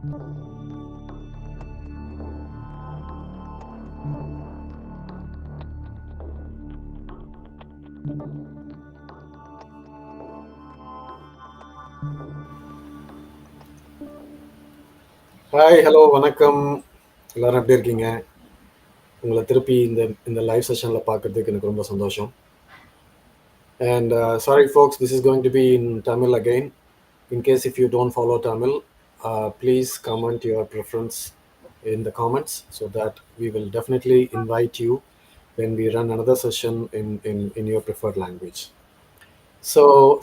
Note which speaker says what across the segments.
Speaker 1: Hi hello வணக்கம். எல்லாரும் எப்படி இருக்கீங்க? உங்களை திருப்பி இந்த இந்த லைவ் செஷனில் பார்க்கறதுக்கு எனக்கு ரொம்ப சந்தோஷம். And sorry folks this is going to be in Tamil again in case if you don't follow Tamil Uh, please comment your preference in the comments so that we will definitely invite you when we run another session in, in, in your preferred language. So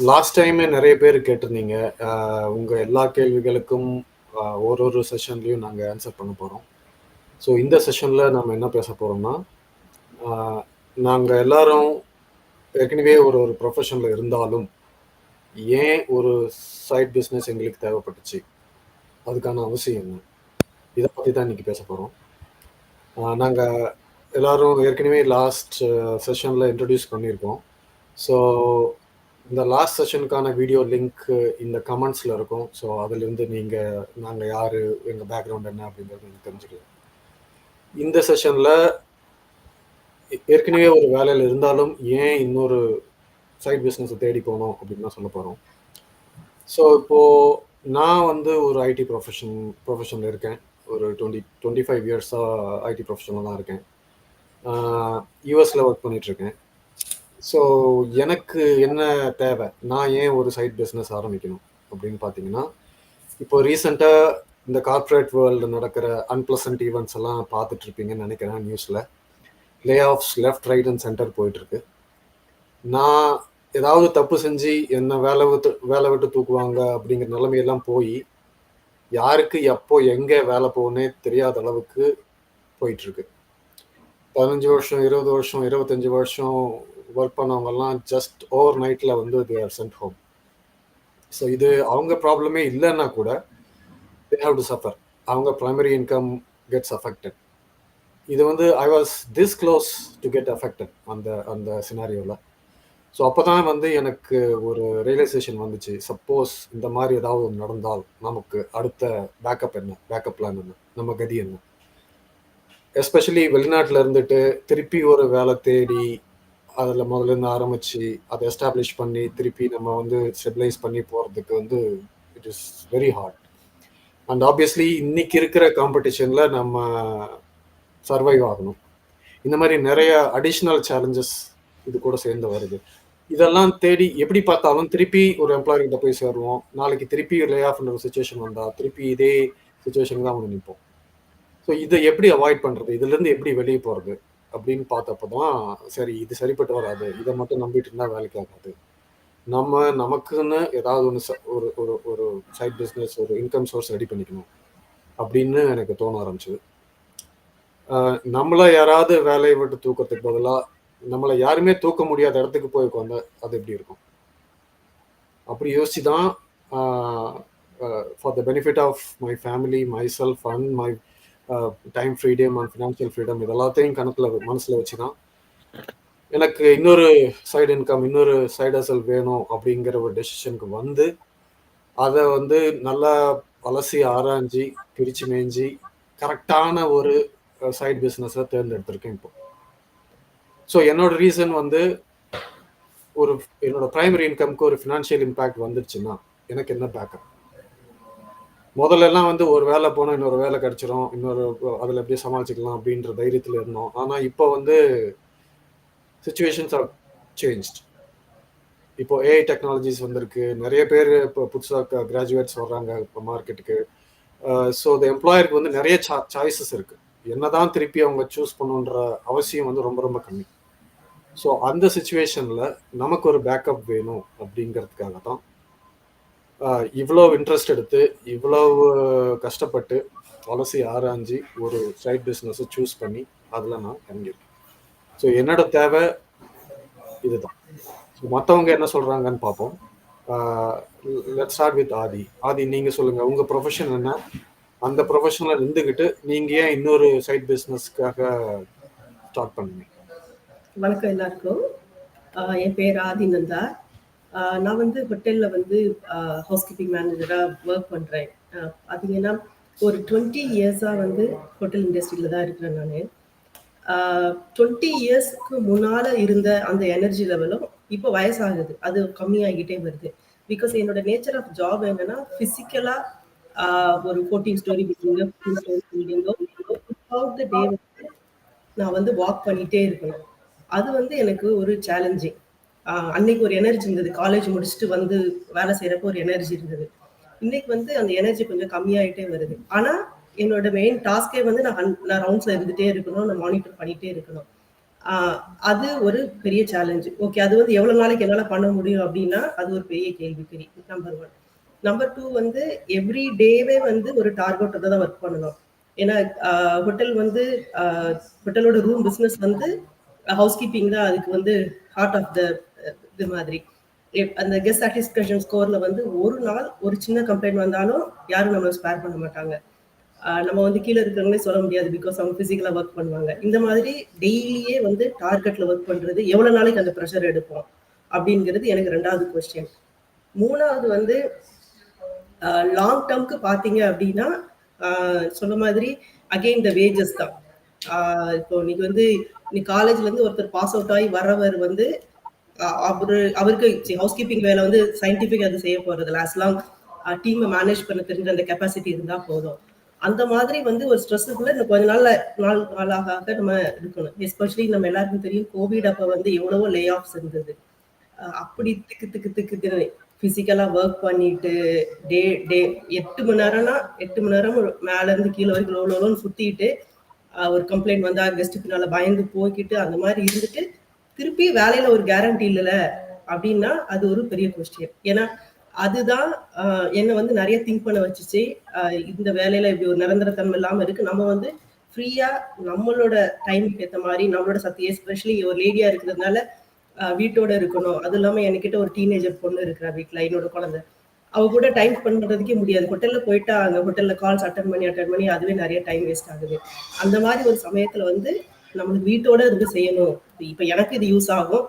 Speaker 1: last டைமே நிறைய பேர் கேட்டிருந்தீங்க. உங்கள் உங்க எல்லா கேள்விகளுக்கும் uh, ஒரு ஒரு செஷன்லையும் நாங்கள் ஆன்சர் பண்ண போகிறோம் ஸோ இந்த செஷனில் நம்ம என்ன பேச போகிறோம்னா நாங்கள் எல்லாரும் ஏற்கனவே ஒரு ஒரு ப்ரொஃபஷனில் இருந்தாலும் ஏன் ஒரு சைட் பிஸ்னஸ் எங்களுக்கு தேவைப்பட்டுச்சு? அதுக்கான அவசியம் என்ன இதை பற்றி தான் இன்னைக்கு பேச போகிறோம் நாங்கள் எல்லாரும் ஏற்கனவே லாஸ்ட் செஷனில் இன்ட்ரடியூஸ் பண்ணியிருக்கோம். ஸோ இந்த லாஸ்ட் செஷனுக்கான வீடியோ லிங்க் இந்த கமெண்ட்ஸில் இருக்கும். ஸோ அதுலேருந்து நீங்கள் நாங்கள் யார் எங்கள் பேக்ரவுண்ட் என்ன அப்படிங்கிறது நீங்கள் தெரிஞ்சுக்கலாம். இந்த செஷனில் ஏற்கனவே ஒரு வேலையில் இருந்தாலும் ஏன் இன்னொரு சைட் பிஸ்னஸை தேடி போகணும் அப்படின்னு தான் சொல்ல போகிறோம் ஸோ இப்போது நான் வந்து ஒரு ஐடி ப்ரொஃபஷன் ப்ரொஃபஷனில் இருக்கேன். ஒரு டுவெண்ட்டி டுவெண்ட்டி ஃபைவ் இயர்ஸாக ஐடி ப்ரொஃபஷனில் தான் இருக்கேன். யூஎஸில் ஒர்க் பண்ணிகிட்ருக்கேன் ஸோ எனக்கு என்ன தேவை? நான் ஏன் ஒரு சைட் பிஸ்னஸ் ஆரம்பிக்கணும் அப்படின்னு பார்த்தீங்கன்னா இப்போ ரீசெண்டாக இந்த கார்ப்பரேட் வேர்ல்டு நடக்கிற அன்பிளசன்ட் ஈவெண்ட்ஸ் எல்லாம் பார்த்துட்ருப்பீங்கன்னு நினைக்கிறேன் நியூஸில் layoffs left right and centre போயிட்டுருக்கு நான் ஏதாவது தப்பு செஞ்சு என்ன வேலை விட்டு வேலை விட்டு தூக்குவாங்க அப்படிங்கிற நிலைமையெல்லாம் போய் யாருக்கு எப்போ எங்கே வேலை போகணுன்னே தெரியாத அளவுக்கு போயிட்டுருக்கு. பதினஞ்சு வருஷம் இருபது வருஷம் இருபத்தஞ்சி வருஷம் ஒர்க் பண்ணவங்கெல்லாம் ஜஸ்ட் ஓவர் நைட்டில் வந்து they are sent home so இது அவங்க ப்ராப்ளமே இல்லைன்னா கூட தே ஹாவ் டு சஃபர் அவங்க ப்ரைமரி இன்கம் கெட்ஸ் அஃபெக்டட் இது வந்து I was this close to get affected அந்த அந்த சினாரியோவில் ஸோ அப்போ தான் வந்து எனக்கு ஒரு ரியலைசேஷன் வந்துச்சு. சப்போஸ் இந்த மாதிரி ஏதாவது ஒன்று நடந்தால் நமக்கு அடுத்த பேக்கப் என்ன? பேக்கப் பிளான் என்ன? நம்ம கதி என்ன? எஸ்பெஷலி வெளிநாட்டில் இருந்துட்டு திருப்பி ஒரு வேலை தேடி அதில் முதல்ல இருந்து ஆரம்பித்து அதை எஸ்டாப்ளிஷ் பண்ணி திருப்பி நம்ம வந்து ஸ்டெபிளைஸ் பண்ணி போகிறதுக்கு வந்து it is very hard and obviously இன்னைக்கு இருக்கிற காம்படிஷனில் நம்ம சர்வைவ் ஆகணும். இந்த மாதிரி நிறைய அடிஷ்னல் சேலஞ்சஸ் இது கூட சேர்ந்து வருது. இதெல்லாம் தேடி எப்படி பார்த்தாலும் திருப்பி ஒரு எம்ப்ளாயர்கிட்ட போய் சேருவோம். நாளைக்கு திருப்பி லே ஆஃப்ன்ற ஒரு சுச்சுவேஷன் வந்தால் திருப்பி இதே சுச்சுவேஷன் தான் வந்து நிற்போம். ஸோ இதை எப்படி அவாய்ட் பண்ணுறது இதுலேருந்து எப்படி வெளியே போகிறது அப்படின்னு பார்த்தப்போ தான் சரி இது சரிப்பட்டு வராது. இதை மட்டும் நம்பிட்டு இருந்தால் வேலைக்கு ஆகாது. நம்ம நமக்குன்னு ஏதாவது ஒன்று ஒரு ஒரு ஒரு சைட் பிஸ்னஸ் ஒரு இன்கம் சோர்ஸ் ரெடி பண்ணிக்கணும் அப்படின்னு எனக்கு தோண ஆரம்பிச்சது. நம்மளை யாராவது வேலையை விட்டு தூக்கத்துக்கு பதிலாக நம்மளை யாருமே தூக்க முடியாத இடத்துக்கு போய் உட்காந்தா அது எப்படி இருக்கும்? அப்படி யோசிச்சு தான் for the benefit of my family myself and my time freedom and financial freedom இது எல்லாத்தையும் கணக்கில் மனசில் வச்சு தான் எனக்கு இன்னொரு சைடு இன்கம் இன்னொரு சைடு அசல் வேணும் அப்படிங்கிற ஒரு டெசிஷனுக்கு வந்து அதை வந்து நல்லா அலசி ஆராய்ஞ்சி பிரித்து மேய்ஞ்சி கரெக்டான ஒரு சைட் பிஸ்னஸை தேர்ந்தெடுத்திருக்கேன் இப்போ. ஸோ என்னோட ரீசன் வந்து ஒரு என்னோட ப்ரைமரி இன்கம்க்கு ஒரு ஃபினான்ஷியல் இம்பேக்ட் வந்துருச்சுன்னா எனக்கு என்ன பேக்கப் முதல்ல எல்லாம் வந்து ஒரு வேலை போனால் இன்னொரு வேலை கிடைச்சிரும் இன்னொரு அதில் எப்படியே சமாளிச்சுக்கலாம் அப்படின்ற தைரியத்தில் இருந்தோம். ஆனால் இப்போ வந்து சுச்சுவேஷன்ஸ் ஆர் சேஞ்ச் இப்போ ஏஐ டெக்னாலஜிஸ் வந்திருக்கு நிறைய பேர் இப்போ புதுசாக கிராஜுவேட்ஸ் வர்றாங்க இப்போ மார்க்கெட்டுக்கு ஸோ த எம்ப்ளாயருக்கு வந்து நிறைய சா சாய்ஸஸ் இருக்குது என்னதான் திருப்பி அவங்க சூஸ் பண்ணுன்ற அவசியம் வந்து ரொம்ப ரொம்ப கம்மி. ஸோ அந்த சுச்சுவேஷனில் நமக்கு ஒரு பேக்கப் வேணும் அப்படிங்கிறதுக்காக தான் இவ்வளோ இன்ட்ரெஸ்ட் எடுத்து இவ்வளவு கஷ்டப்பட்டு அலசி ஆராய்ஞ்சி ஒரு சைட் பிஸ்னஸை சூஸ் பண்ணி அதில் நான் இறங்கியிருக்கேன். ஸோ என்னோட தேவை இதுதான். ஸோ மற்றவங்க என்ன சொல்கிறாங்கன்னு பார்ப்போம். Let start with Aadhi. Aadhi நீங்கள் சொல்லுங்கள் உங்கள் ப்ரொஃபஷன் என்ன? அந்த ப்ரொஃபஷனில் இருந்துக்கிட்டு நீங்கள் ஏன் இன்னொரு சைட் பிஸ்னஸ்க்காக ஸ்டார்ட் பண்ணுங்க
Speaker 2: வணக்கம் எல்லாருக்கும் என் பேர் ஆதி நந்தா நான் வந்து ஹோட்டலில் வந்து ஹவுஸ் கீப்பிங் மேனேஜராக ஒர்க் பண்ணுறேன் பார்த்தீங்கன்னா ஒரு டுவெண்ட்டி இயர்ஸாக வந்து ஹோட்டல் இண்டஸ்ட்ரியில் தான் இருக்கிறேன் நான் டுவெண்ட்டி இயர்ஸ்க்கு முன்னால் இருந்த அந்த எனர்ஜி லெவலும் இப்போ வயசாகுது. அது கம்மியாகிட்டே வருது. பிகாஸ் என்னோட நேச்சர் ஆஃப் ஜாப் என்னன்னா, ஃபிசிக்கலாக ஒரு 14 ஸ்டோரி பில்டிங்கோ, 15 ஸ்டோரி பில்டிங்கோ த டே வந்து நான் வந்து வாக் பண்ணிகிட்டே இருக்கணும். அது வந்து எனக்கு ஒரு சேலஞ்சிங். அன்னைக்கு ஒரு எனர்ஜி இருந்தது. காலேஜ் முடிச்சுட்டு வந்து வேலை செய்யறப்ப ஒரு எனர்ஜி இருந்தது. இன்னைக்கு வந்து அந்த எனர்ஜி கொஞ்சம் கம்மியாயிட்டே வருது. ஆனா, என்னோட மெயின் டாஸ்க்கே வந்து நான் நான் ரவுண்ட்ஸ்ல இருந்துட்டே இருக்கணும். நான் மானிட்டர் பண்ணிட்டே இருக்கணும். அது ஒரு பெரிய சேலஞ்ச். ஓகே. அது வந்து எவ்வளோ நாளைக்கு என்னால பண்ண முடியும் அப்படின்னா அது ஒரு பெரிய கேள்விக்குறி. நம்பர் ஒன் நம்பர் டூ வந்து எவ்ரி டேவே வந்து ஒரு டார்கெட்டோட தான் ஒர்க் பண்ணணும். ஏன்னா, ஹோட்டல் வந்து ஹோட்டலோட ரூம் பிஸ்னஸ் வந்து ஹவுஸ் கீப்பிங் தான் அதுக்கு வந்து ஹார்ட் ஆஃப் த இது மாதிரி. அந்த கெஸ்ட் சாட்டிஸ்ஃபேக்ஷன் ஸ்கோர்ல வந்து ஒரு நாள் ஒரு சின்ன கம்ப்ளைண்ட் வந்தாலும் யாரும் நம்மளை ஸ்பேர் பண்ண மாட்டாங்க. நம்ம வந்து கீழே இருக்கிறவங்களே சொல்ல முடியாது. பிகாஸ் அவங்க பிசிக்கலா ஒர்க் பண்ணுவாங்க. இந்த மாதிரி டெய்லியே வந்து டார்கெட்ல ஒர்க் பண்றது, எவ்வளோ நாளைக்கு அந்த ப்ரெஷர் எடுப்போம்? அப்படிங்கிறது எனக்கு ரெண்டாவது கொஸ்டின். மூணாவது வந்து லாங் டேர்ம்க்கு பார்த்தீங்க அப்படின்னா சொன்ன மாதிரி அகைன் த வேஜஸ் தான். இப்போ இன்னைக்கு வந்து இன்னைக்கு காலேஜ்லேருந்து ஒருத்தர் பாஸ் அவுட் ஆகி வர்றவர் வந்து அவரு அவருக்கு ஹவுஸ் கீப்பிங் வேலை வந்து சயின்டிஃபிக் அது செய்ய போறதில்ல. அஸ் லாங் டீமை மேனேஜ் பண்ண தெரிஞ்ச அந்த கெப்பாசிட்டி இருந்தா போதும். அந்த மாதிரி வந்து ஒரு ஸ்ட்ரெஸ்ஸுக்குள்ள இன்னும் கொஞ்ச நாள்ல நாள் நாளாக ஆக நம்ம இருக்கணும். எஸ்பெஷலி நம்ம எல்லாருக்கும் தெரியும் கோவிட் அப்ப வந்து எவ்வளவோ லே ஆஃப்ஸ் இருந்தது. அப்படி திக்கு திக்கு திக்குன்னு பிசிக்கலா ஒர்க் பண்ணிட்டு டே டே எட்டு மணி நேரம்னா எட்டு மணி நேரம் மேல இருந்து கீழே வரைக்கும் லோ லோ லோன்னு சுத்திட்டு, ஒரு கம்ப்ளைண்ட் வந்தா கெஸ்ட்டுக்குனால பயந்து போய்க்கிட்டு அந்த மாதிரி இருந்துட்டு, திருப்பி வேலையில ஒரு கேரண்டி இல்லைல்ல அப்படின்னா அது ஒரு பெரிய கொஸ்டின். ஏன்னா, அதுதான் என்னை வந்து நிறைய திங்க் பண்ண வச்சுச்சு. இந்த வேலையில இப்படி ஒரு நிரந்தர தன்மை இல்லாம இருக்கு. நம்ம வந்து ஃப்ரீயா நம்மளோட டைம்க்கு ஏற்ற மாதிரி நம்மளோட சக்தி எஸ்பெஷலி ஒரு லேடியா இருக்கிறதுனால, வீட்டோட இருக்கணும். அதுவும் இல்லாம என்கிட்ட ஒரு டீனேஜர் பொண்ணு இருக்கிறா வீட்டுல என்னோட குழந்தை. அவங்க கூட டைம் ஸ்பெண்ட் பண்றதுக்கே முடியாது. ஹோட்டல்ல போயிட்டா அங்க ஹோட்டல்ல கால்ஸ் அட்டன் பண்ணி அட்டன் பண்ணி அதுவே நிறைய டைம் வேஸ்ட் ஆகுது. அந்த மாதிரி ஒரு சமயத்துல வந்து நம்மளுக்கு வீட்டோட இருந்து செய்யணும். இப்ப எனக்கு இது யூஸ் ஆகும்.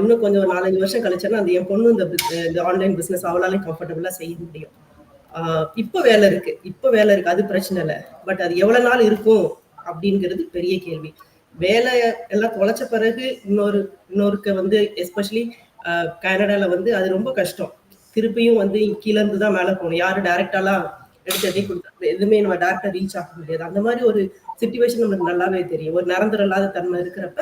Speaker 2: இன்னும் கொஞ்சம் ஒரு 4, 5 வருஷம் கழிச்சேன்னா, அந்த என் பொண்ணு இந்த இந்த ஆன்லைன் பிசினஸ் அவளாலயும் கம்ஃபர்டபுளா செய்ய முடியும். இப்போ வேலை இருக்கு. இப்போ வேலை இருக்கு. அது பிரச்சனை இல்லை பட் அது எவ்வளோ நாள் இருக்கும்? அப்படிங்கிறது பெரிய கேள்வி. வேலை எல்லாம் தொலைச்ச பிறகு இன்னொரு இன்னொருக்க வந்து எஸ்பெஷலி கனடால வந்து அது ரொம்ப கஷ்டம். திருப்பியும் வந்து கீழே இருந்து தான் மேலே போகணும் யாரும் டைரக்டாலாம் எடுத்து எதையும் எதுவுமே நம்ம டேரக்டா ரீச் ஆக முடியாது. அந்த மாதிரி ஒரு சுச்சுவேஷன் நமக்கு நல்லாவே தெரியும். ஒரு நிரந்தரம் இல்லாத தன்மை இருக்கிறப்ப,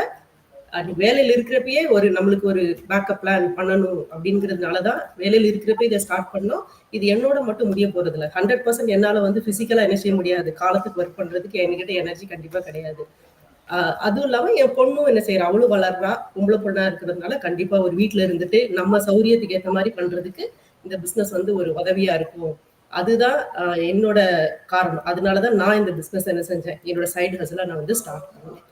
Speaker 2: வேலையில் வேலையில இருக்கிறப்பயே ஒரு நம்மளுக்கு ஒரு பேக்கப் பிளான் பண்ணணும் அப்படிங்கிறதுனால தான் வேலையில் இருக்கிறப்ப இதை ஸ்டார்ட் பண்ணோம். இது என்னோட மட்டும் முடிய போகிறதில்ல ஹண்ட்ரட் பர்சன்ட் என்னால் வந்து பிசிக்கலா என்ன செய்ய முடியாது. காலத்துக்கு ஒர்க் பண்ணுறதுக்கு என்கிட்ட எனர்ஜி கண்டிப்பாக கிடையாது. அதுவும் இல்லாம என் பொண்ணும் என்ன செய்றா? அவளும் வளர்றா. பொம்பளை பொண்ணா இருக்கிறதுனால கண்டிப்பா ஒரு வீட்டுல இருந்துட்டு நம்ம சௌரியத்துக்கு ஏற்ற மாதிரி பண்றதுக்கு இந்த பிசினஸ் வந்து ஒரு உதவியா இருக்கும். அதுதான் என்னோட காரணம். அதனால தான் நான் இந்த பிசினஸ் என்ன செஞ்சேன்? என்னோட சைடு ஹஸ்ல நான் வந்து ஸ்டார்ட் பண்ணேன்.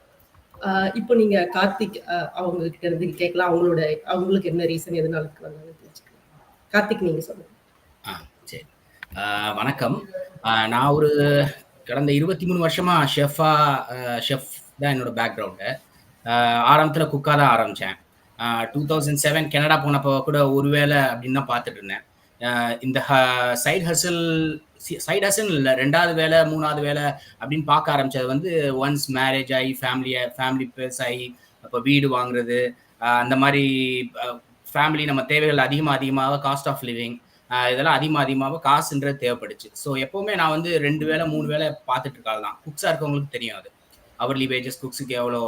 Speaker 2: இப்போ நீங்க கார்த்திக் அவங்க கிட்ட இருந்து கேட்கலாம். அவங்களோட அவங்களுக்கு என்ன ரீசன் எதனால தெரிஞ்சுக்கலாம். கார்த்திக் நீங்க சொல்லுங்க.
Speaker 3: ஆ சரி. வணக்கம். நான் ஒரு கடந்த 23 வருஷமா ஷெஃபா ஷெஃப் தான் என்னோட பேக்ரவுண்டு. ஆரம்பத்தில் குக்காக தான் ஆரம்பித்தேன் டூ தௌசண்ட் செவன் கனடா போனப்போ கூட ஒரு அப்படின்னு தான் பார்த்துட்டு இருந்தேன். இந்த ஹ சைட் ஹசில் சைட் ஹசில்னு இல்ல 2வது வேல, 3வது வேல அப்டின்னு பார்க்க ஆரம்பித்தது வந்து ஒன்ஸ் மேரேஜ் ஆகி ஃபேமிலியை ஃபேமிலி பேஸ் ஆகி அப்போ வீடு வாங்குறது, அந்த மாதிரி ஃபேமிலி நம்ம தேவைகள் அதிகமாக அதிகமாக காஸ்ட் ஆஃப் லிவிங் இதெல்லாம் அதிகமாக அதிகமாக காசுன்றது தேவைப்படுச்சு ஸோ எப்போவுமே நான் வந்து ரெண்டு வேலை மூணு வேலை பார்த்துட்டு இருக்காது தான். குக்ஸாக இருக்கவங்களுக்கு தெரியும் அது. அவர்லி வேஜஸ் குக்ஸுக்கு எவ்வளோ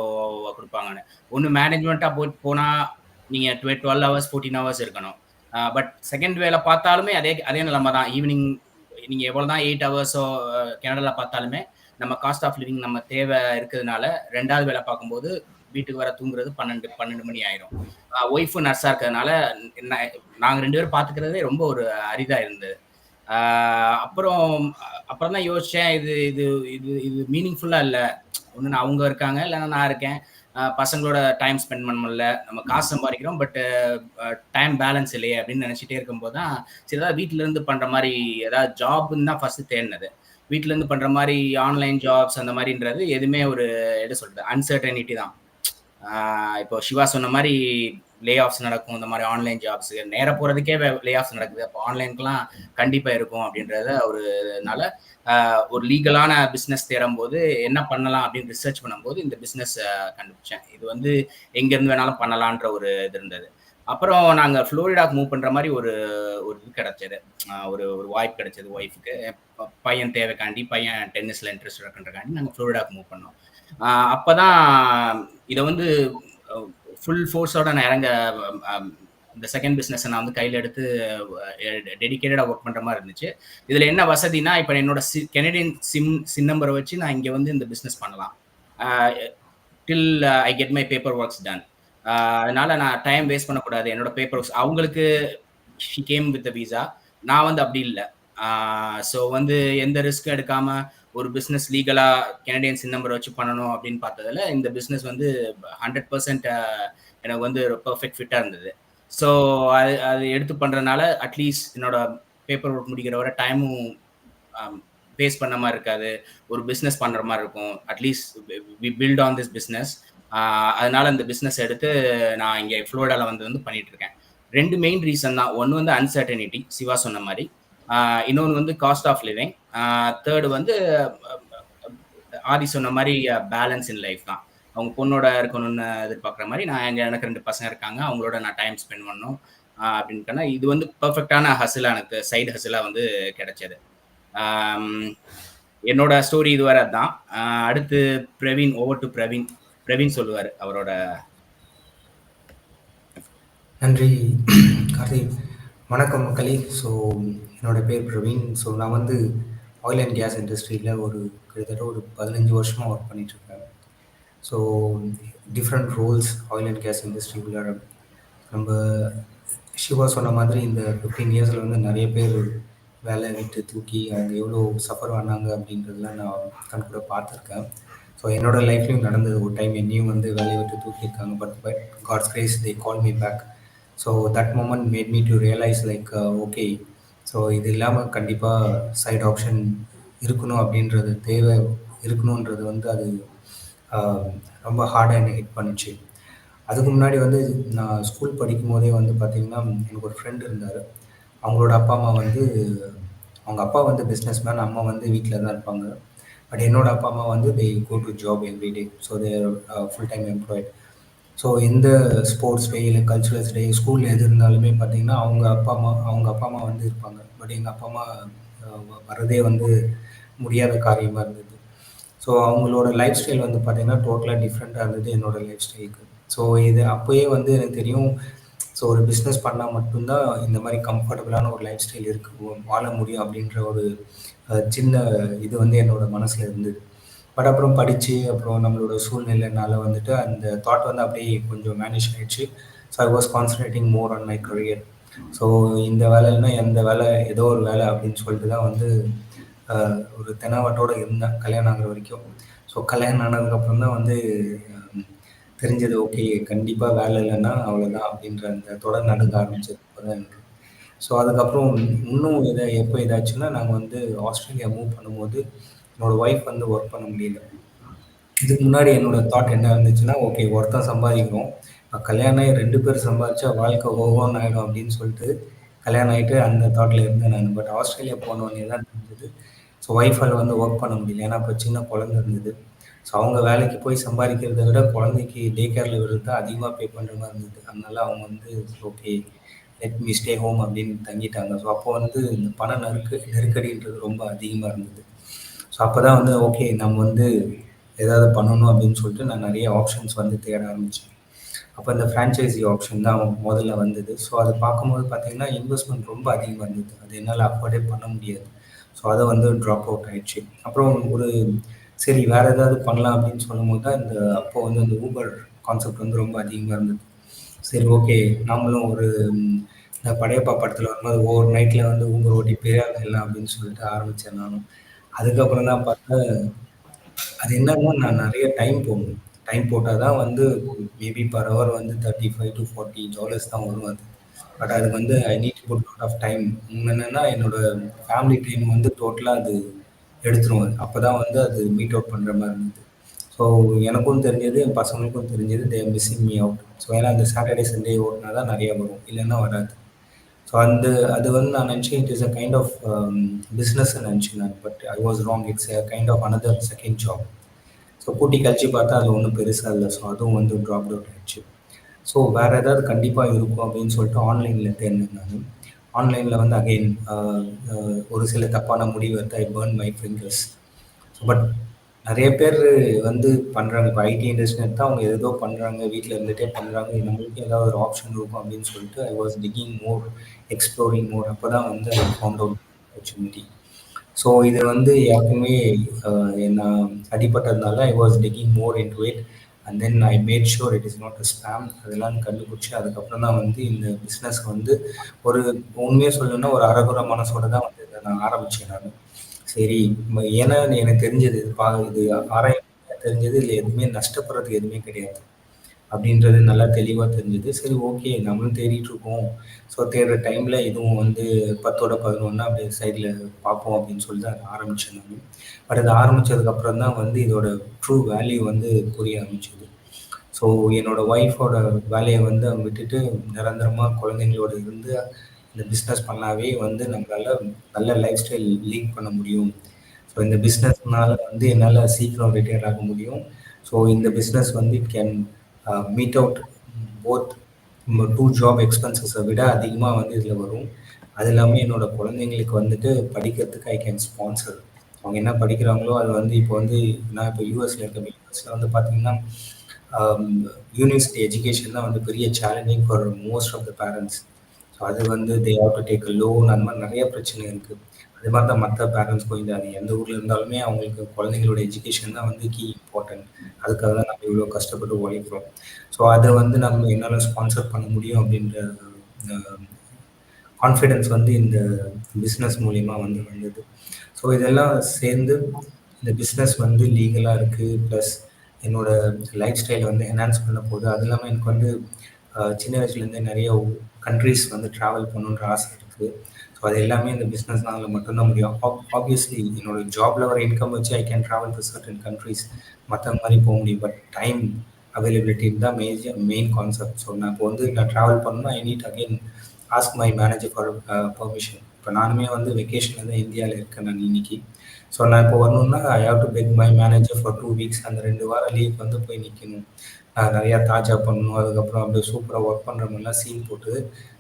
Speaker 3: கொடுப்பாங்கன்னு ஒன்று மேனேஜ்மெண்ட்டாக போய் போனால் நீங்கள் டுவெ 12 ஹவர்ஸ், 14 ஹவர்ஸ் இருக்கணும். பட் செகண்ட் வேலை பார்த்தாலுமே அதே அதே நிலைமை தான். ஈவினிங் நீங்கள் எவ்வளோ தான் எயிட் ஹவர்ஸோ கனடாவில் பார்த்தாலுமே, நம்ம காஸ்ட் ஆஃப் லிவிங் நம்ம தேவை இருக்கிறதுனால ரெண்டாவது வேலை பார்க்கும்போது வீட்டுக்கு வர தூங்குறது 12, 12 மணி ஆயிரும். ஒய்ஃபு நர்ஸாக இருக்கிறதுனால நாங்கள் ரெண்டு பேரும் பார்த்துக்கிறதே ரொம்ப ஒரு அரிதாக இருந்தது. அப்புறம் அப்புறம் தான் யோசிச்சேன். இது இது இது இது மீனிங்ஃபுல்லா இல்ல. ஒண்ணு அவங்க இருக்காங்க, இல்லன்னா நான் இருக்கேன். பசங்களோட டைம் ஸ்பெண்ட் பண்ண முடியல. நம்ம காசு சம்பாரிக்கிறோம். பட் அ டைம் பேலன்ஸ் இல்லையே அப்டின்னு நெனச்சுட்டே இருக்கும்போது தான், சரி ஏதாவது இருந்து பண்ற மாரி ஏதாவது ஜாப்ன்னு தான் ஃபர்ஸ்ட்டு தேடுனது. வீட்ல இருந்து பண்ற மாரி ஆன்லைன் ஜாப்ஸ் அந்த மாரின்றது எதுவுமே ஒரு என்ன சொல்றது? அன்சர்டனிட்டி தான். இப்போ சிவா சொன்ன மாரி லே ஆஃப்ஸ் நடக்கும் இந்த மாதிரி ஆன்லைன் ஜாப்ஸ் நேர போகிறதுக்கே லே ஆஃப்ஸ் நடக்குது. அப்போ ஆன்லைனுக்குலாம் கண்டிப்பாக இருக்கும் அப்படின்றத ஒரு இதனால ஒரு லீகலான பிஸ்னஸ் தேடும்போது என்ன பண்ணலாம் அப்படின்னு ரிசர்ச் பண்ணும்போது இந்த பிஸ்னஸ் கண்டுபிடிச்சேன். இது வந்து எங்கேருந்து வேணாலும் பண்ணலான்ற ஒரு இது இருந்தது. அப்புறம் நாங்கள் ஃப்ளோரிடாக்கு மூவ் பண்ணுற மாதிரி ஒரு ஒரு இது கிடச்சது. ஒரு ஒரு வாய்ப்பு கிடைச்சது ஒய்ஃபுக்கு பையன் தேவைக்காண்டி பையன் டென்னிஸில் இன்ட்ரெஸ்ட் இருக்குன்றக்காண்டி நாங்கள் ஃப்ளோரிடாக்கு மூவ் பண்ணோம். அப்போ தான் இதை வந்து ஃபுல் ஃபோர்ஸோட நான் இறங்க இந்த செகண்ட் பிஸ்னஸை நான் வந்து கையில் எடுத்து டெடிக்கேட்டடாக ஒர்க் பண்ணுற மாதிரி இருந்துச்சு. இதில் என்ன வசதினா இப்போ என்னோட சி கெனடியன் சிம் சிம் நம்பரை வச்சு நான் இங்கே வந்து இந்த பிஸ்னஸ் பண்ணலாம். Till I get my paper works done அதனால நான் டைம் வேஸ்ட் பண்ணக்கூடாது. என்னோட பேப்பர் ஒர்க்ஸ் அவங்களுக்கு ஷி கேம் வித் விசா நான் வந்து அப்படி இல்லை. ஸோ வந்து எந்த ரிஸ்க்கும் எடுக்காமல் ஒரு பிஸ்னஸ் லீகலாக கெனடியன் சின் நம்பர் வச்சு பண்ணணும் அப்படின்னு பார்த்ததுல இந்த பிஸ்னஸ் வந்து ஹண்ட்ரட் பர்சன்ட் எனக்கு வந்து பர்ஃபெக்ட் ஃபிட்டாக இருந்தது. ஸோ அது அது எடுத்து பண்ணுறதுனால அட்லீஸ்ட் என்னோட பேப்பர் ஒர்க் முடிக்கிற வரை டைமும் வேஸ்ட் பண்ண மாதிரி இருக்காது. ஒரு பிஸ்னஸ் பண்ணுற மாதிரி இருக்கும். At least we build on this business அதனால இந்த பிஸ்னஸ் எடுத்து நான் இங்கே ஃப்ளோரிடாவில் வந்து வந்து பண்ணிட்டு இருக்கேன். ரெண்டு மெயின் ரீசன் தான். ஒன்று வந்து அன்சர்டனிட்டி சிவா சொன்ன மாதிரி. இன்னொன்று வந்து காஸ்ட் ஆஃப் லிவிங் தேர்டு வந்து ஆதி சொன்ன மாதிரி பேலன்ஸ் இன் லைஃப் தான். அவங்க பொண்ணோட இருக்கணும்னு எதிர்பார்க்குற மாதிரி நான் எங்கள் எனக்கு ரெண்டு பசங்க இருக்காங்க அவங்களோட நான் டைம் ஸ்பெண்ட் பண்ணணும் அப்படின்னு இது வந்து பர்ஃபெக்டான ஹசிலாக எனக்கு சைடு ஹசிலாக வந்து கிடைச்சது. என்னோட ஸ்டோரி இதுவரை தான் அடுத்து பிரவீன் ஓவர் டு பிரவீன். பிரவீன் சொல்லுவார் அவரோட.
Speaker 4: நன்றி கார்த்திக். வணக்கம் மக்களே. ஸோ என்னோட பேர் பிரவீன். ஸோ நான் வந்து ஆயில் அண்ட் கேஸ் இண்டஸ்ட்ரியில் ஒரு கிட்டத்தட்ட ஒரு பதினஞ்சு வருஷமாக ஒர்க் பண்ணிகிட்ருக்கேன் so different roles oil and gas industry உள்ளார நம்ம சிவா சொன்ன மாதிரி இந்த ஃபிஃப்டீன் இயர்ஸில் வந்து நிறைய பேர் வேலை விட்டு தூக்கி அவங்க எவ்வளோ சஃபர் பண்ணாங்க அப்படின்றதெல்லாம் நான் கண் கூட பார்த்துருக்கேன். ஸோ என்னோடய லைஃப்லையும் நடந்தது. ஒரு டைம் என்னையும் வந்து வேலையை விட்டு தூக்கியிருக்காங்க. But but God's grace they call me back so that moment made me to realise like okay so இது இல்லாமல் கண்டிப்பாக சைட் ஆப்ஷன் இருக்கணும் அப்படின்றது தேவை இருக்கணுன்றது வந்து அது ரொம்ப ஹார்டாக என்னை ஹிட் பண்ணிச்சு. அதுக்கு முன்னாடி வந்து நான் ஸ்கூல் படிக்கும் போதே வந்து பார்த்திங்கன்னா எனக்கு ஒரு ஃப்ரெண்ட் இருந்தார். அவங்களோட அப்பா அம்மா வந்து அவங்க அப்பா வந்து பிஸ்னஸ் மேன் அம்மா வந்து வீட்டில் தான் இருப்பாங்க. பட் என்னோட அப்பா அம்மா வந்து they go to job every day so their full time employed so எந்த ஸ்போர்ட்ஸ் டே இல்லை கல்ச்சுரல்ஸ் டே ஸ்கூலில் எது இருந்தாலுமே பார்த்தீங்கன்னா அவங்க அப்பா அம்மா அவங்க அப்பா அம்மா வந்து இருப்பாங்க. பட் எங்கள் அப்பா அம்மா வரதே வந்து முடியாத காரியமாக இருந்தது. ஸோ அவங்களோட லைஃப் ஸ்டைல் வந்து பார்த்திங்கன்னா டோட்டலாக டிஃப்ரெண்ட்டாக இருந்தது என்னோடய லைஃப் ஸ்டைலுக்கு ஸோ இது அப்போயே வந்து எனக்கு தெரியும். ஸோ ஒரு பிஸ்னஸ் பண்ணால் மட்டும்தான் இந்த மாதிரி கம்ஃபர்டபுளான ஒரு லைஃப் ஸ்டைல் இருக்கு. வாழ முடியும் அப்படின்ற ஒரு சின்ன இது வந்து என்னோடய மனசில் இருந்தது. பட் அப்புறம் படித்து அப்புறம் நம்மளோட சூழ்நிலைனால வந்துட்டு அந்த தாட் வந்து அப்படியே கொஞ்சம் மேனேஜ் ஆயிடுச்சு. So I was concentrating more on my career so இந்த வேலைன்னா எந்த வேலை ஏதோ ஒரு வேலை அப்படின்னு சொல்லிட்டு தான் வந்து ஒரு தெனாவட்டோடு இருந்தேன் கல்யாணம் ஆகிற வரைக்கும். ஸோ கல்யாணம் ஆனதுக்கப்புறம் தான் வந்து தெரிஞ்சது ஓகே கண்டிப்பாக வேலை இல்லைன்னா அவ்வளோதான் அப்படின்ற அந்த தொடர் நடக்க ஆரம்பிச்சது தான் எனக்கு. ஸோ அதுக்கப்புறம் இன்னும் இதை எப்போ இதாச்சுன்னா நாங்கள் வந்து ஆஸ்திரேலியா மூவ் பண்ணும்போது என்னோட ஒய்ஃப் வந்து ஒர்க் பண்ண முடியல. இதுக்கு முன்னாடி என்னோடய தாட் என்ன இருந்துச்சுன்னா ஓகே ஒருத்தன் சம்பாதிக்கிறோம் இப்போ கல்யாணம் ரெண்டு பேர் சம்பாதிச்சா வாழ்க்கை ஓவன் ஆகிடும் அப்படின்னு சொல்லிட்டு கல்யாணம் ஆகிட்டு அந்த தாட்டில் இருந்தேன் நான். பட் ஆஸ்திரேலியா போனோடனே தான் இருந்தது ஸோ ஒய்ஃபால் வந்து ஒர்க் பண்ண முடியல. ஏன்னா இப்போ சின்ன குழந்தை இருந்தது. ஸோ அவங்க வேலைக்கு போய் சம்பாதிக்கிறத விட குழந்தைக்கு டே கேரில் விடுறது தான் அதிகமாக பே பண்ணுற மாதிரி இருந்தது. அதனால அவங்க வந்து okay let me stay home அப்படின்னு தங்கிட்டாங்க. ஸோ அப்போ வந்து இந்த பண நெருக்க நெருக்கடின்றது ரொம்ப அதிகமாக இருந்தது. ஸோ அப்போ தான் வந்து ஓகே நம்ம வந்து ஏதாவது பண்ணணும் அப்படின்னு சொல்லிட்டு நான் நிறைய ஆப்ஷன்ஸ் வந்து தேட ஆரம்பித்தேன் அப்போ இந்த ஃப்ரான்ச்சைசி ஆப்ஷன் தான் முதல்ல வந்தது. ஸோ அதை பார்க்கும்போது பார்த்தீங்கன்னா இன்வெஸ்ட்மெண்ட் ரொம்ப அதிகமாக இருந்தது. அது என்னால் அஃபோர்டே பண்ண முடியாது. ஸோ அதை வந்து ட்ராப் அவுட் ஆயிடுச்சு. அப்புறம் ஒரு சரி வேறு ஏதாவது பண்ணலாம் அப்படின்னு சொல்லும்போது தான் இந்த அப்போ வந்து அந்த ஊபர் கான்செப்ட் வந்து ரொம்ப அதிகமாக இருந்தது. சரி ஓகே நாமளும் ஒரு இந்த படையப்பா படத்தில் வரும்போது ஒவ்வொரு நைட்டில் வந்து ஊபர் ஓட்டி பெரியார் எல்லாம் அப்படின்னு சொல்லிட்டு ஆரம்பித்தேன் நானும். அதுக்கப்புறம் தான் பார்த்தா அது என்னன்னா நான் நிறைய டைம் போகணும் டைம் போட்டால் தான் வந்து மேபி பர் ஹவர் வந்து thirty five to forty dollars தான் வரும் அது. பட் அதுக்கு வந்து I need put lot of time என்னென்னா என்னோட ஃபேமிலி டைம் வந்து டோட்டலாக அது எடுத்துரும் அப்போ தான் வந்து அது மீட் அவுட் பண்ணுற மாதிரி இருந்தது. ஸோ எனக்கும் தெரிஞ்சது என் பசங்களுக்கும் தெரிஞ்சது they missing me out so ஏன்னா அந்த சாட்டர்டே சண்டே ஓட்டினா தான் நிறையா வரும். இல்லைன்னா வராது. ஸோ அந்த uh, அது வந்து நான் நினச்சேன் it is a kind of business um, நினச்சேன் நான். But I was wrong it's a kind of another second job so கூட்டி கழிச்சு பார்த்தா அது ஒன்றும் பெருசாக இல்லை. ஸோ அதுவும் வந்து ட்ராப் அவுட் ஆயிடுச்சு ஸோ வேறு ஏதாவது கண்டிப்பாக இருக்கும் அப்படின்னு சொல்லிட்டு ஆன்லைனில் தேர்ந்தேன் நான். ஆன்லைனில் வந்து அகெயின் uh, uh, ஒரு சில தப்பான முடிவு எடுத்து I burn my fingers but நிறைய பேர் வந்து பண்ணுறாங்க இப்போ ஐடி இண்டஸ்ட்ரி தான் அவங்க ஏதோ பண்ணுறாங்க வீட்டில் இருந்துகிட்டே பண்ணுறாங்க நம்மளுக்கு ஏதாவது ஒரு ஆப்ஷன் இருக்கும் அப்படின்னு சொல்லிட்டு I was digging more exploring more அப்போ தான் வந்து I found out opportunity so இது வந்து யாருக்குமே நான் அடிப்பட்டதுனால I was digging more into it and then I made sure it is not a spam அதெல்லாம் கண்டுபிடிச்சி அதுக்கப்புறம் தான் வந்து இந்த பிஸ்னஸ் வந்து ஒரு உண்மையாக சொல்லணும்னா ஒரு அரகுர மனசோட தான் வந்து இதை நான் ஆரம்பித்தேன் நான். சரி ஏன்னா எனக்கு தெரிஞ்சது பா இது ஆராய தெரிஞ்சது இல்லை எதுவுமே நஷ்டப்படுறதுக்கு எதுவுமே கிடையாது. அப்படின்றது நல்லா தெளிவாக தெரிஞ்சது. சரி ஓகே நம்மளும் தேடிட்டு இருக்கோம். ஸோ தேடுற டைமில் இதுவும் வந்து பத்தோட பதினொன்னா அப்படியே சைடில் பார்ப்போம் அப்படின்னு சொல்லி தான் ஆரம்பித்தேன் நான். பட் அது ஆரம்பித்ததுக்கப்புறம் தான் வந்து இதோட ட்ரூ வேல்யூ வந்து புரிய ஆரம்பிச்சது. ஸோ என்னோட ஒய்ஃபோட வேலையை வந்து அவங்க விட்டுட்டு நிரந்தரமாக குழந்தைங்களோட இருந்து இந்த பிஸ்னஸ் பண்ணாவே வந்து நம்மளால் நல்ல லைஃப் ஸ்டைல் லீட் பண்ண முடியும். ஸோ இந்த பிஸ்னஸ்னால வந்து என்னால் சீக்கிரம் ரிட்டையர் ஆக முடியும். ஸோ இந்த பிஸ்னஸ் வந்து it can meet out both two job எக்ஸ்பென்சஸை விட அதிகமாக வந்து இதில் வரும். அது இல்லாமல் என்னோடய குழந்தைங்களுக்கு வந்துட்டு படிக்கிறதுக்கு ஐ கேன் ஸ்பான்சர் அவங்க என்ன படிக்கிறாங்களோ அது வந்து இப்போ வந்து நான் இப்போ யூஎஸில் இருக்க யூஎஸில் வந்து பார்த்தீங்கன்னா யூனிவர்சிட்டி எஜுகேஷன் தான் வந்து பெரிய challenging for most of the parents so அது வந்து they have to take loan அந்த மாதிரி நிறைய பிரச்சனை இருக்குது அது மாதிரி தான் மற்ற பேரண்ட்ஸ்க்கும் இந்த அது எந்த ஊரில் இருந்தாலுமே அவங்களுக்கு குழந்தைங்களோட எஜுகேஷன் தான் வந்து கீ இம்பார்ட்டன்ட் அதுக்காக தான் நம்ம இவ்வளோ கஷ்டப்பட்டு உழைக்கிறோம். ஸோ அதை வந்து நம்ம என்னால் ஸ்பான்சர் பண்ண முடியும் அப்படின்ற கான்ஃபிடென்ஸ் வந்து இந்த பிஸ்னஸ் மூலிமா வந்து வந்தது. ஸோ இதெல்லாம் சேர்ந்து இந்த பிஸ்னஸ் வந்து லீகலாக இருக்குது ப்ளஸ் என்னோட லைஃப் ஸ்டைலை வந்து என்ஹான்ஸ் பண்ண போகுது. அது இல்லாமல் எனக்கு வந்து சின்ன வயசுலேருந்தே நிறைய கண்ட்ரிஸ் வந்து ட்ராவல் பண்ணணுன்ற ஆசை இருக்குது ஸோ அது எல்லாமே இந்த பிஸ்னஸ்னால மட்டும்தான் முடியும். ஆப்வியஸ்லி என்னோட ஜாப்ல வர இன்கம் வச்சு I can travel to certain countries மற்ற மாதிரி போக முடியும். பட் டைம் அவைலபிலிட்டி தான் மேஜர் மெயின் கான்செப்ட் ஸோ நான் இப்போ வந்து நான் ட்ராவல் பண்ணணும் I need again ask my manager for permission இப்போ நானுமே வந்து வெக்கேஷனில் தான் இந்தியாவில் இருக்கேன் நான் இன்னைக்கு. ஸோ நான் இப்போ வரணும்னா I have to beg my manager for two weeks அந்த ரெண்டு வாரம் லீவ் வந்து போய் நிற்கணும் நிறையா தாஜா பண்ணணும். அதுக்கப்புறம் அப்படியே சூப்பராக ஒர்க் பண்ணுற மாதிரிலாம் சீன் போட்டு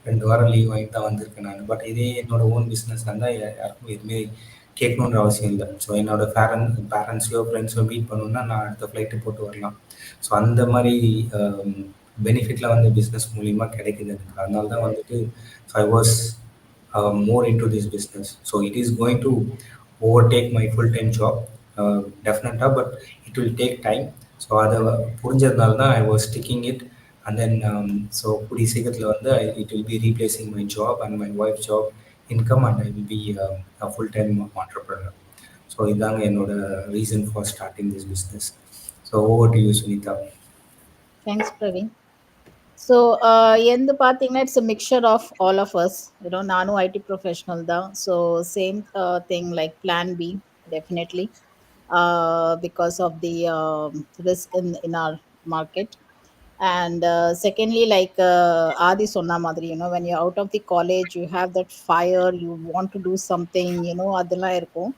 Speaker 4: ரெண்டு வாரம் லீவ் வாங்கி தான் வந்திருக்கேன் நான். பட் இதே என்னோட ஓன் பிஸ்னஸ் இருந்தால் யாருக்கும் எதுவுமே கேட்கணுன்ற அவசியம் இல்லை. ஸோ என்னோட பேரண்ட் பேரண்ட்ஸையோ ஃப்ரெண்ட்ஸோ மீட் பண்ணணுன்னா நான் அடுத்த ஃப்ளைட்டு போட்டு வரலாம். ஸோ அந்த மாதிரி பெனிஃபிட்லாம் வந்து பிஸ்னஸ் மூலிமா கிடைக்குது எனக்கு. அதனால தான் வந்துட்டு I was more into this business so it is going to overtake my full time job டெஃபினட்டாக but it will take time so அதை புரிஞ்சதுனால தான் I was sticking it and then so கூடிய சீக்கிரத்தில் வந்து it will be replacing my job and my wife job income and I will be full time entrepreneur so இதாங்க என்னோட reason for starting this business so over to you Sunitha
Speaker 5: thanks Praveen so எந்த பார்த்தீங்கன்னா it's a mixture of all of us you know நானும் IT professional தான் so same thing like plan B definitely because of the risk in in our market and uh, secondly like uh, adi sonna madri you know when you're out of the college you have that fire you want to do something you know அதெல்லாம் இருக்கும்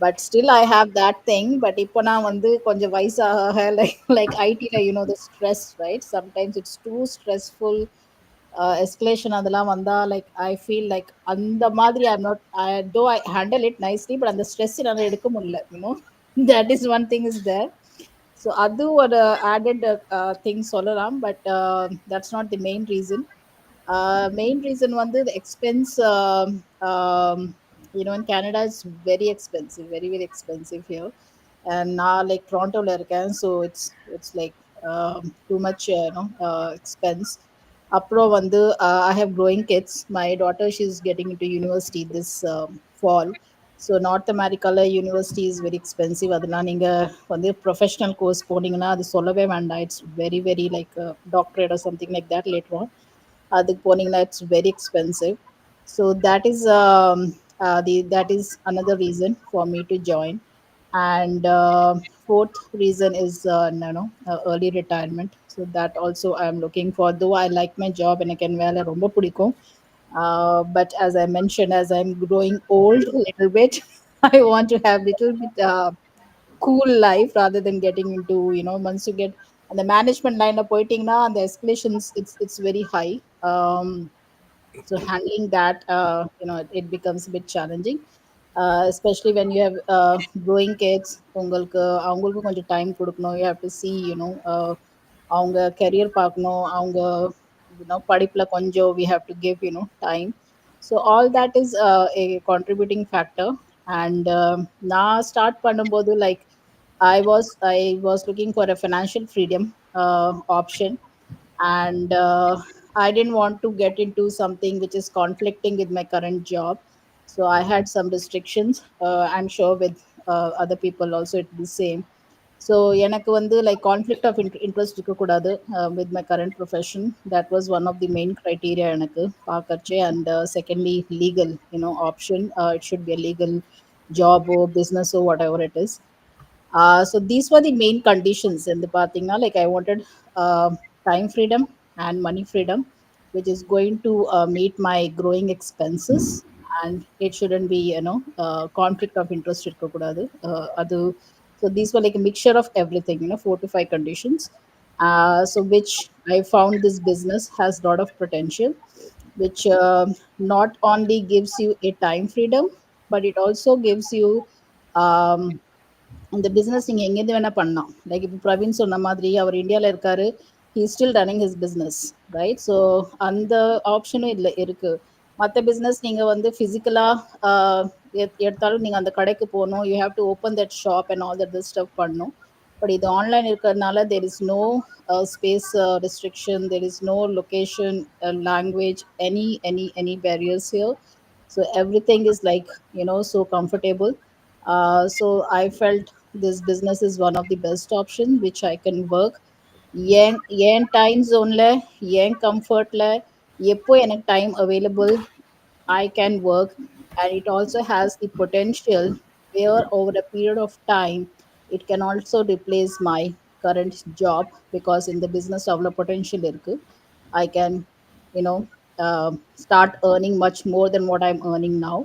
Speaker 5: but still I have that thing but இப்போ நான் வந்து கொஞ்சம் வயசாக like like ஐடியில் you know the stress right sometimes it's too stressful escalation அதெல்லாம் வந்தால் லைக் ஐ ஃபீல் லைக் அந்த மாதிரி I not I do I handle it nicely but அந்த ஸ்ட்ரெஸ் என்னால் எடுக்க முடியல you know that is one thing is there so அது ஒரு ஆடட் திங் சொல்லலாம். But that's not the main reason main reason வந்து expense you know in Canada it's very expensive very very expensive here and நான் like ட்ராண்டோவில் இருக்கேன் so it's it's like too much you know expense அப்புறம் வந்து I have growing kids my daughter she is getting to university this fall so north அமெரிக்காவில் university is very expensive அதெல்லாம் நீங்கள் வந்து professional course போனீங்கன்னா அது சொல்லவே வேண்டாம். It's very very like doctorate or something like that later அதுக்கு போனீங்கன்னா it's very expensive so that is The that is another reason for me to join and fourth reason is uh, you know uh, early retirement. So that also I'm looking for. Though I like my job and I can வேலை ரொம்ப பிடிக்கும். Uh, but as I mentioned, as I'm growing old a little bit, I want to have little bit uh, cool life rather than getting into you know once you get and the management line of போயிட்டீங்கன்னா அந்த escalations it's it's very high. Um, so handling that uh, you know it, it becomes a bit challenging uh, especially when you have uh, growing kids உங்களுக்கு அவங்களுக்கும் கொஞ்சம் time கொடுக்கணும் you have to see you know uh, அவங்க career பார்க்கணும் அவங்க you know படிப்புல கொஞ்சம் we have to give you know time so all that is uh, a contributing factor and um, நான் ஸ்டார்ட் பண்ணும்போது like I was I was looking for a financial freedom uh, option and uh, I didn't want to get into something which is conflicting with my current job. So I had some restrictions. Uh, I'm sure with uh, other people also it the same. So எனக்கு வந்து like conflict of int- interest இருக்கக்கூடாது uh, with my current profession. That was one of the main criteria எனக்கு பார்க்கறச்சே and uh, secondly legal you know option. Uh, it should be a legal job or business or whatever it is. Uh, so these were the main conditions in the Pathina. Like I wanted uh, time freedom and money freedom, which is going to uh, meet my growing expenses, and it shouldn't be you know uh, conflict of interest. இருக்கக்கூடாது. Uh, அது- so these were like a mixture of everything, you know, four to five conditions. Uh, so which I found this business has a lot of potential, which um not only gives you a time freedom, but it also gives you um, இந்த business நீங்கள் எங்கேருந்து வேணால் பண்ணலாம் like இப்போ பிரவீன் சொன்ன மாதிரி அவர் இந்தியாவில் இருக்காரு he still running his business right so அந்த ஆப்ஷனும் இல்லை இருக்குது மற்ற பிஸ்னஸ் நீங்கள் வந்து ஃபிசிக்கலாக எடுத்தாலும் நீங்கள் அந்த கடைக்கு போகணும். You have to open that shop and all that stuff பண்ணணும் பட் இது ஆன்லைன் இருக்கிறதுனால there is no space restriction there is no location language any any any barriers here so everything is like you know so comfortable. Uh, so i felt this business is one of the best option which i can work. ஏன் ஏன் time ஜோன்ல ஏன் கம்ஃபர்ட்ல எப்போ எனக்கு time available I can work, and it also has the potential where over a period of time it can also replace my current job because in the business develop potential irukku. I can, you know, um start earning much more than what I'm earning now.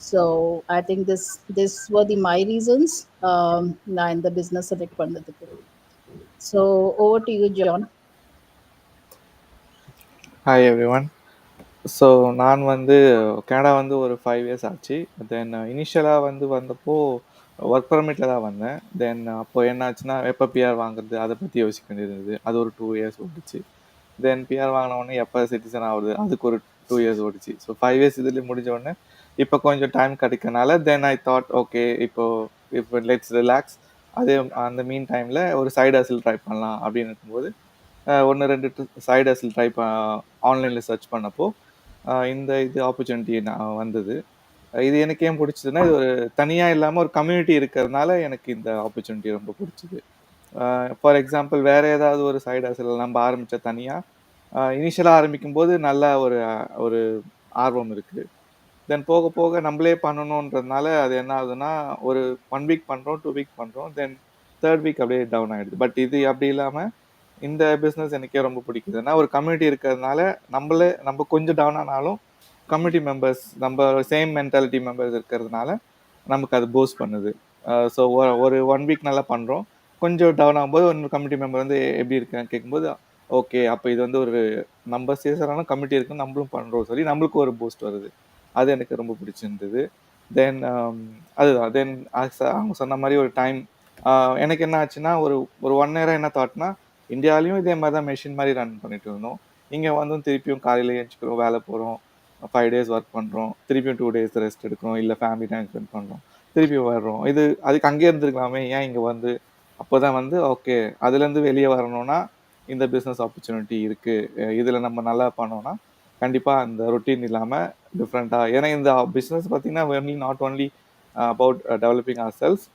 Speaker 5: So I think this this were the my reasons um, நான் இந்த business select பண்ணதுக்கு. So over to you, John.
Speaker 6: Hi everyone so நான் வந்து Canada வந்து ஒரு five years ஆச்சு. தென் இனிஷியலாக uh, வந்து வந்தப்போ ஒர்க் பர்மிட்டில் தான் வந்தேன். தென் uh, அப்போ என்னாச்சுன்னா எப்போ பிஆர் வாங்குறது அதை பற்றி யோசிக்க வேண்டியிருந்தது. அது ஒரு டூ இயர்ஸ் ஓடிச்சு. தென் பிஆர் வாங்கின உடனே எப்போ சிட்டிசன் ஆகுது அதுக்கு ஒரு டூ இயர்ஸ் ஓடிச்சு. ஸோ ஃபைவ் இயர்ஸ் இதுலேயே முடிஞ்ச உடனே இப்போ கொஞ்சம் டைம் கிடைக்கனால தென் ஐ தாட் ஓகே இப்போ இப்போ லெட்ஸ் ரிலாக்ஸ் அதே அந்த மீன் டைமில் ஒரு சைடு ஹசில் ட்ரை பண்ணலாம் அப்படின்னு இருக்கும்போது ஒன்று ரெண்டு சைடு ஹசில் ட்ரை ப ஆன்லைனில் சர்ச் பண்ணப்போ இந்த இது ஆப்பர்ச்சுனிட்டி நான் வந்தது. இது எனக்கு ஏன் பிடிச்சதுன்னா இது ஒரு தனியாக இல்லாமல் ஒரு கம்யூனிட்டி இருக்கிறதுனால எனக்கு இந்த ஆப்பர்ச்சுனிட்டி ரொம்ப பிடிச்சிது. ஃபார் எக்ஸாம்பிள் வேறு ஏதாவது ஒரு சைடு ஹசில் நம்ம ஆரம்பித்த தனியாக இனிஷியலாக ஆரம்பிக்கும் போது நல்ல ஒரு ஒரு ஆர்வம் இருக்குது தென் போக போக நம்மளே பண்ணணுன்றதுனால அது என்ன ஆகுதுன்னா ஒரு ஒன் வீக் பண்ணுறோம் டூ வீக் பண்ணுறோம் தென் தேர்ட் வீக் அப்படியே டவுன் ஆகிடுது பட் இது அப்படி இல்லாமல் இந்த பிஸ்னஸ் எனக்கே ரொம்ப பிடிக்குது. ஏன்னா ஒரு கம்யூனிட்டி இருக்கிறதுனால நம்மளே நம்ம கொஞ்சம் டவுன் ஆனாலும் கம்யூனிட்டி மெம்பர்ஸ் நம்ம சேம் மென்டாலிட்டி மெம்பர்ஸ் இருக்கிறதுனால நமக்கு அது பூஸ்ட் பண்ணுது. ஸோ ஒரு ஒன் வீக் நல்லா பண்ணுறோம் கொஞ்சம் டவுன் ஆகும்போது ஒரு கம்யூனிட்டி மெம்பர் வந்து எப்படி இருக்குன்னு கேட்கும்போது ஓகே அப்போ இது வந்து ஒரு நம்ம சேசரான கம்யூனிட்டி இருக்குன்னு நம்மளும் பண்ணுறோம் சரி நம்மளுக்கு ஒரு பூஸ்ட் வருது. அது எனக்கு ரொம்ப பிடிச்சிருந்தது. தென் um, அதுதான். தென் அவங்க சொன்ன மாதிரி ஒரு டைம் uh, எனக்கு என்ன ஆச்சுன்னா ஒரு ஒரு ஒன் இயராக என்ன தாட்னா இந்தியாலையும் இதே மாதிரி தான் மெஷின் மாதிரி ரன் பண்ணிட்டு இருந்தோம். இங்கே வந்து திருப்பியும் காலையில் எழுச்சிக்கிறோம் வேலை போகிறோம் ஃபைவ் டேஸ் ஒர்க் பண்ணுறோம் திருப்பியும் டூ டேஸ் ரெஸ்ட் எடுக்கிறோம் இல்லை ஃபேமிலி டைம் ஸ்பெண்ட் பண்ணுறோம் திருப்பியும் வர்றோம். இது அதுக்கு அங்கேயே இருந்துருக்கலாமே ஏன் இங்கே வந்து? அப்போ தான் வந்து ஓகே அதுலேருந்து வெளியே வரணும்னா இந்த பிஸ்னஸ் ஆப்பர்ச்சுனிட்டி இருக்குது இதில் நம்ம நல்லா பண்ணோம்னா கண்டிப்பாக அந்த ரொட்டீன் இல்லாமல் டிஃப்ரெண்ட்டாக ஏன்னா இந்த பிஸ்னஸ் பார்த்தீங்கன்னா only not only about developing or sales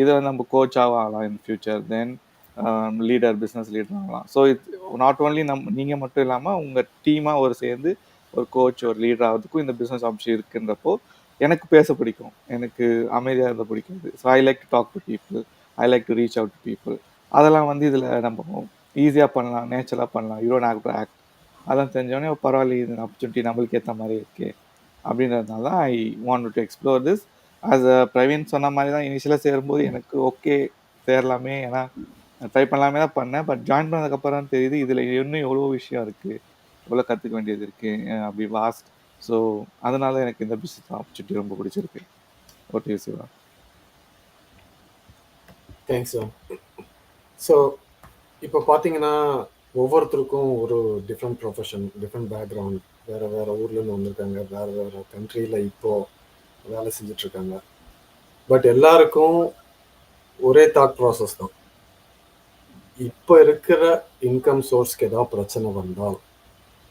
Speaker 6: இதை நம்ம கோச்சாகவும் ஆகலாம் in future then leader business leader ஆகலாம் ஸோ இட் நாட் ஓன்லி நம் நீங்கள் மட்டும் இல்லாமல் உங்கள் டீமாக ஒரு சேர்ந்து ஒரு கோச் ஒரு லீடர் ஆகிறதுக்கும் இந்த பிஸ்னஸ் ஆப்ஷன் இருக்குன்றப்போ எனக்கு பேச பிடிக்கும். எனக்கு அமைதியாக இருந்த பிடிக்காது. So I like to talk to people I like to reach out to people அதெல்லாம் வந்து இதில் நம்ம ஈஸியாக பண்ணலாம் நேச்சுரலாக பண்ணலாம். You don't have to act அதெல்லாம் தெரிஞ்சோடனே பரவாயில்ல இது ஆப்பர்ச்சுனிட்டி நம்மளுக்கு ஏற்ற மாதிரி இருக்குது அப்படின்றதுனால தான் I want to explore this as a Praveen சொன்ன மாதிரி தான் இனிஷியலாக சேரும்போது எனக்கு ஓகே சேரலாமே ஏன்னா ட்ரை பண்ணலாமே தான் பண்ணேன். பட் ஜாயின் பண்ணதுக்கப்புறம் தான் தெரியுது இதில் இன்னும் எவ்வளோ விஷயம் இருக்குது எவ்வளோ கற்றுக்க வேண்டியது இருக்குது அப்படி வாஸ்ட் ஸோ அதனால எனக்கு இந்த பிஸ்னஸ் ஆப்பர்ச்சுனிட்டி ரொம்ப பிடிச்சிருக்கு. Okay Siva.
Speaker 1: Thanks sir so இப்போ பார்த்தீங்கன்னா ஒவ்வொருத்தருக்கும் ஒரு டிஃப்ரெண்ட் ப்ரொஃபஷன் டிஃப்ரெண்ட் பேக்ரவுண்ட் வேறு வேறு ஊர்லேருந்து வந்திருக்காங்க வேறு வேறு கண்ட்ரியில் இப்போது வேலை செஞ்சிட்ருக்காங்க. பட் எல்லாருக்கும் ஒரே தாட் ப்ராசஸ் தான். இப்போ இருக்கிற இன்கம் சோர்ஸ்க்கு ஏதாவது பிரச்சனை வந்தால்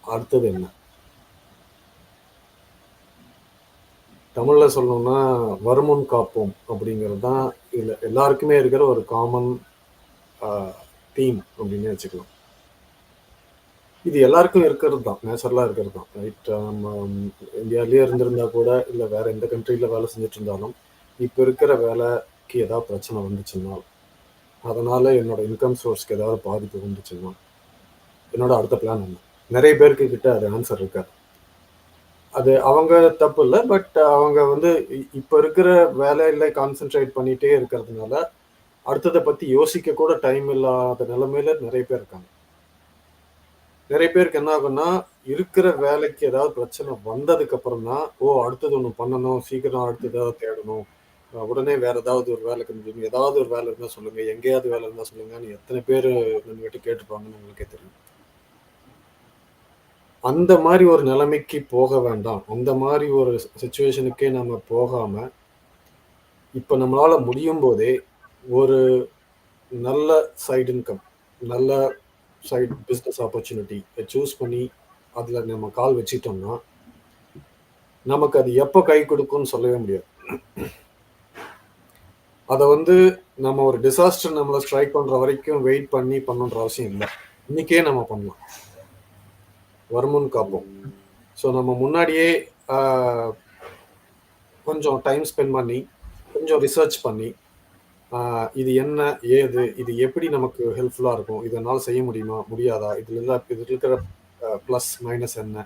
Speaker 1: அடுத்தது என்ன? தமிழில் சொல்லணும்னா வருமுன் காப்போம் அப்படிங்கிறது தான் இதில் எல்லாருக்குமே இருக்கிற ஒரு காமன் தீம் அப்படின்னு வச்சுக்கலாம். இது எல்லாருக்கும் இருக்கிறது தான் நேச்சுரலாக இருக்கிறது தான் ரைட் நம்ம இந்தியாவிலேயே இருந்திருந்தா கூட இல்லை வேற எந்த கண்ட்ரியில் வேலை செஞ்சுட்டு இருந்தாலும் இப்போ இருக்கிற வேலைக்கு ஏதாவது பிரச்சனை வந்துச்சுன்னா அதனால என்னோட இன்கம் சோர்ஸ்க்கு ஏதாவது பாதிப்பு வந்துச்சுன்னா என்னோட அடுத்த பிளான் என்ன? நிறைய பேருக்கு கிட்ட அது ஆன்சர் இருக்காது. அது அவங்க தப்பு இல்லை பட் அவங்க வந்து இப்போ இருக்கிற வேலையில கான்சென்ட்ரேட் பண்ணிட்டே இருக்கிறதுனால அடுத்ததை பத்தி யோசிக்க கூட டைம் இல்லாத நிலைமையில நிறைய பேர் இருக்காங்க. நிறைய பேருக்கு என்ன ஆகும்னா இருக்கிற வேலைக்கு ஏதாவது பிரச்சனை வந்ததுக்கு அப்புறம் தான் ஓ அடுத்தது ஒன்று பண்ணணும் சீக்கிரம் அடுத்து ஏதாவது தேடணும். உடனே வேற ஏதாவது ஒரு வேலை கொஞ்சம் ஏதாவது ஒரு வேலை இருந்தால் சொல்லுங்க எங்கேயாவது வேலை இருந்தால் சொல்லுங்கன்னு எத்தனை பேர் நம்மகிட்ட கேட்டுப்பாங்கன்னு உங்களுக்கே தெரியும். அந்த மாதிரி ஒரு நிலைமைக்கு போக வேண்டாம். அந்த மாதிரி ஒரு சுச்சுவேஷனுக்கே நம்ம போகாம இப்போ நம்மளால முடியும் போதே ஒரு நல்ல சைடு இன்கம் நல்ல சைடு பிஸ்னஸ் ஆப்பர்ச்சுனிட்டி சூஸ் பண்ணி அதில் நம்ம கால் வச்சிட்டோம்னா நமக்கு அது எப்போ கை கொடுக்கும்னு சொல்லவே முடியாது. அதை வந்து நம்ம ஒரு டிசாஸ்டர் நம்மளை ஸ்ட்ரைக் பண்ணுற வரைக்கும் வெயிட் பண்ணி பண்ணணுன்ற அவசியம் இல்லை. இன்னைக்கே நம்ம பண்ணலாம். வருமுன் காப்போம். ஸோ நம்ம முன்னாடியே கொஞ்சம் டைம் ஸ்பெண்ட் பண்ணி கொஞ்சம் ரிசர்ச் பண்ணி இது என்ன ஏது இது எப்படி நமக்கு ஹெல்ப்ஃபுல்லாக இருக்கும்? இதனால் செய்ய முடியுமா? முடியாதா? இதில் இல்லை இதில் இருக்கிற ப்ளஸ் மைனஸ் என்ன?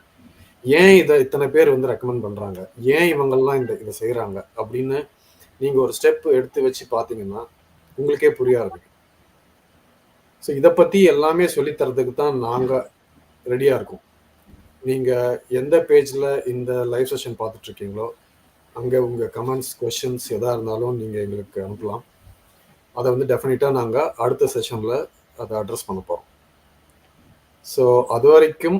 Speaker 1: ஏன் இதை இத்தனை பேர் வந்து ரெக்கமெண்ட் பண்ணுறாங்க ஏன் இவங்கெல்லாம் இந்த இதை செய்கிறாங்க அப்படின்னு நீங்கள் ஒரு ஸ்டெப் எடுத்து வச்சு பார்த்தீங்கன்னா உங்களுக்கே புரிய ஆரம்பிக்கும். ஸோ இதை பற்றி எல்லாமே சொல்லித் தரதுக்கு தான் நாங்கள் ரெடியாக இருக்கோம். நீங்கள் எந்த பேஜில் இந்த லைவ் செஷன் பார்த்துட்டு இருக்கீங்களோ அங்கே உங்கள் கமெண்ட்ஸ் கொஷின்ஸ் எதாக இருந்தாலும் நீங்கள் எங்களுக்கு அனுப்பலாம். அதை வந்து டெஃபினட்டாக நாங்கள் அடுத்த செஷனில் அதை அட்ரஸ் பண்ண போகிறோம் ஸோ அது வரைக்கும்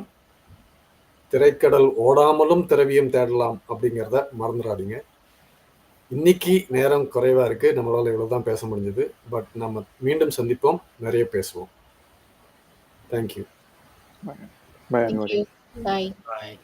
Speaker 1: திரைக்கடல் ஓடாமலும் திரவியம் தேடலாம் அப்படிங்கிறத மறந்துடாதீங்க. இன்னைக்கு நேரம் குறைவா இருக்கு. நம்மளால இவ்வளவுதான் பேச முடிஞ்சது. பட் நம்ம மீண்டும் சந்திப்போம். நிறைய பேசுவோம். Thank you
Speaker 6: bye
Speaker 5: Thank